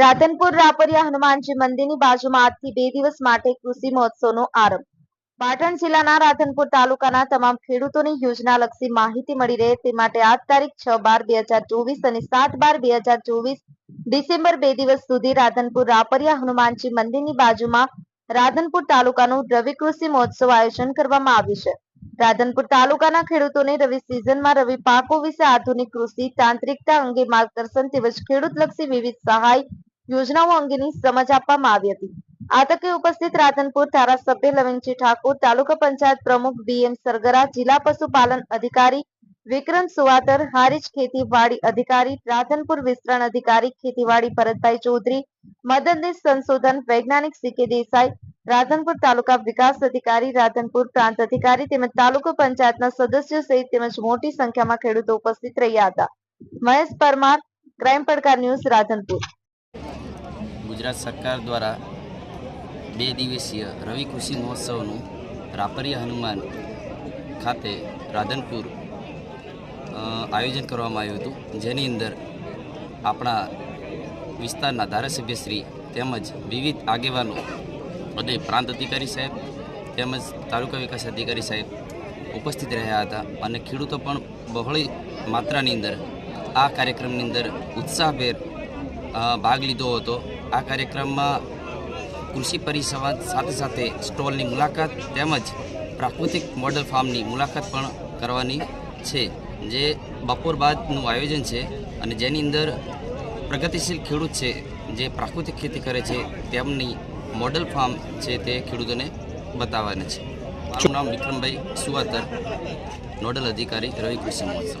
રાધનપુર રાપરિયા હનુમાનજી મંદિરની બાજુમાં આજથી બે દિવસ માટે કૃષિ મહોત્સવનો આરંભ. પાટણ જિલ્લાના રાધનપુર તાલુકાના તમામ ખેડૂતોની યોજનાલક્ષી માહિતી મળી રહે તે માટે આજ તારીખ છ બાર બે હજાર ચોવીસ અને સાત બાર બે હજાર ચોવીસ ડિસેમ્બર બે દિવસ સુધી રાધનપુર રાપરિયા હનુમાનજી મંદિરની બાજુમાં રાધનપુર તાલુકાનું રવિ કૃષિ મહોત્સવ આયોજન કરવામાં આવ્યું છે. રાધનપુર તાલુકાના ખેડૂતોને રવિ સિઝનમાં રવિ પાકો વિશે આધુનિક કૃષિ, તાંત્રિકતા અંગે માર્ગદર્શન તેમજ ખેડૂતલક્ષી વિવિધ સહાય યોજનાઓ અંગેની સમજ આપવામાં આવી હતી. આ તકે ઉપસ્થિત રાધનપુર ધારાસભ્ય લવિંગજી ઠાકોર, તાલુકા પંચાયત પ્રમુખ બીએમ સરગરા, જિલ્લા પશુપાલન અધિકારી વિક્રમ સુવાતર, હારીજ ખેતીવાડી અધિકારી, રાધનપુર વિસ્તરણ અધિકારી ખેતીવાડી ભરતભાઈ ચૌધરી, મદદનીશ સંશોધન વૈજ્ઞાનિક સીકે દેસાઈ, રાધનપુર તાલુકા વિકાસ અધિકારી, રાધનપુર પ્રાંત અધિકારી તેમજ તાલુકા પંચાયતના સદસ્યો સહિત તેમજ મોટી સંખ્યામાં ખેડૂતો ઉપસ્થિત રહ્યા હતા. મહેશ પરમાર, ક્રાઇમ પડકાર ન્યૂઝ રાધનપુર. ગુજરાત સરકાર દ્વારા બે દિવસીય રવિ કૃષિ મહોત્સવનું રાપરિયા હનુમાન ખાતે રાધનપુર આયોજન કરવામાં આવ્યું હતું. જેની અંદર આપણા વિસ્તારના ધારાસભ્યશ્રી તેમજ વિવિધ આગેવાનો અને પ્રાંત અધિકારી સાહેબ તેમજ તાલુકા વિકાસ અધિકારી સાહેબ ઉપસ્થિત રહ્યા હતા અને ખેડૂતો પણ બહોળી માત્રાની અંદર આ કાર્યક્રમની અંદર ઉત્સાહભેર ભાગ લીધો હતો. આ કાર્યક્રમમાં કૃષિ પરિસંવાદ સાથે સાથે સ્ટોલની મુલાકાત તેમજ પ્રાકૃતિક મોડલ ફાર્મની મુલાકાત પણ કરવાની છે જે બપોર બાદનું આયોજન છે અને જેની અંદર પ્રગતિશીલ ખેડૂત છે જે પ્રાકૃતિક ખેતી કરે છે તેમની મોડલ ફાર્મ છે તે ખેડૂતોને બતાવવાના છે. મારું નામ વિક્રમભાઈ સુવાતર નોડલ અધિકારી રવિ કૃષિ મહોત્સવ.